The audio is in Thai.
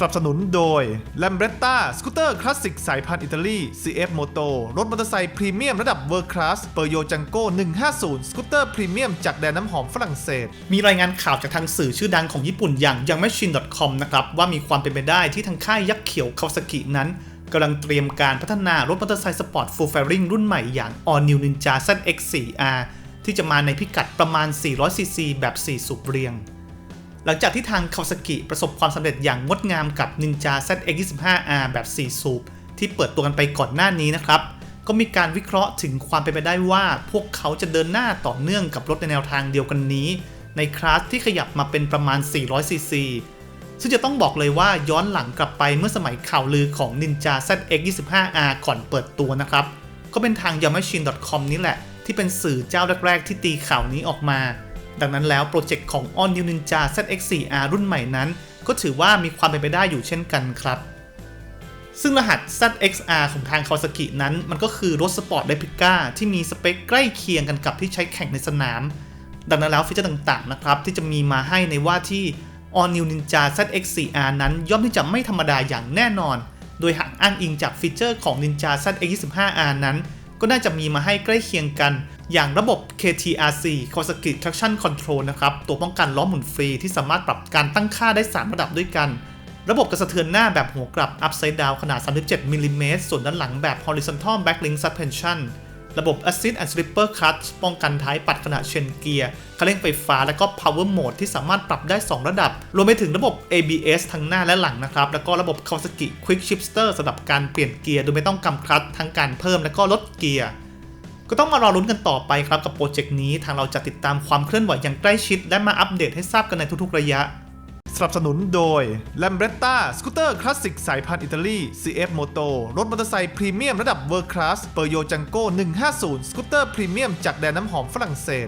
สนับสนุนโดย l a m b r e t t a สกูตเตอร์คลาสสิกสายพันธุ์อิตาลี CF Moto รถมอเตอร์ไซค์พรีเมียมระดับเวอร์คลาสเปอร์โยจังโก้150 สกูตเตอร์พรีเมียมจากแดนน้ำหอมฝรั่งเศส มีรายงานข่าวจากทางสื่อชื่อดังของญี่ปุ่นอย่าง y a n g m a c h i n e c o m นะครับว่ามีความเป็นไปได้ที่ทางค่ายยักษ์เขียวคาวาซากินั้นกำลังเตรียมการพัฒนารถมอเตอร์ไซค์สปอร์ต full fairing รุ่นใหม่อย่าง All New Ninja ZX4R ที่จะมาในพิกัดประมาณ 400cc แบบ4 สูบเรียง หลังจากที่ทางคาวาซากิประสบความสำเร็จอย่างงดงามกับ Ninja ZX25R แบบ 4 สูบ ที่เปิดตัวกันไปก่อนหน้านี้นะครับ ก็มีการวิเคราะห์ถึงความเป็นไปได้ว่า พวกเขาจะเดินหน้าต่อเนื่องกับรถในแนวทางเดียวกันนี้ ในคลาสที่ขยับมาเป็นประมาณ 400cc ซึ่งจะต้องบอกเลยว่าย้อนหลังกลับไปเมื่อสมัยข่าวลือของ Ninja ZX25R ก่อนเปิดตัวนะครับ ก็เป็นทาง yamachin.com นี่แหละ ที่เป็นสื่อเจ้าแรกๆที่ตีข่าวนี้ออกมา ดังนั้นแล้วโปรเจกต์ของ All New Ninja ZX4R รุ่นใหม่นั้น ก็ถือว่ามีความเป็นไปได้อยู่เช่นกันครับ ซึ่งรหัส ZXR ของทาง Kawasaki นั้น มันก็คือรถสปอร์ตไดพิก้าที่มีสเปคใกล้เคียงกันกับที่ใช้แข่งในสนาม ดังนั้นแล้วฟีเจอร์ต่างๆนะครับที่จะมีมาให้ในว่าที่ All New Ninja ZX4R นั้นย่อมที่จะไม่ธรรมดาอย่างแน่นอน โดยหากอ้างอิงจากฟีเจอร์ของ Ninja ZX25R นั้น ก็น่าจะมีมาให้ใกล้เคียงกัน อย่างระบบ KTRC Kawasaki Traction Control นะครับ ตัวป้องกันล้อหมุนฟรีที่สามารถปรับการตั้งค่าได้ 3 ระดับด้วยกัน ระบบกระสะเทือนหน้าแบบหัวกลับ Upside Down ขนาด 37มิลลิเมตรส่วนด้านหลังแบบ Horizontal Backlink Suspension ระบบ Assist and Slipper Clutch ป้องกันท้ายปัดขณะเชนเกียร์คันเร่งไฟฟ้า และก็ Power Mode ที่สามารถปรับได้ 2 ระดับ รวมไปถึงระบบ ABS ทั้งหน้าและหลังนะครับ แล้วก็ระบบ Kawasaki Quick Shifter สำหรับการเปลี่ยนเกียร์โดยไม่ต้องกำคลัตช์ทั้งการเพิ่มและก็ลดเกียร์ ก็ต้องมารอลุ้นกันต่อไปครับกับโปรเจกต์นี้ทางเราจะติดตามความเคลื่อนไหวอย่างใกล้ชิด และมาอัปเดตให้ทราบกันในทุกๆระยะ สนับสนุนโดย l a m b r e t t a สกูตเตอร์คลาสสิกสายพันธุ์อิตาลี CF Moto รถมอเตอร์ไซค์พรีเมียมระดับเวอร์คลาสเปอร์โยจังโก้150 สกูตเตอร์พรีเมียมจากแดนน้ำหอมฝรั่งเศส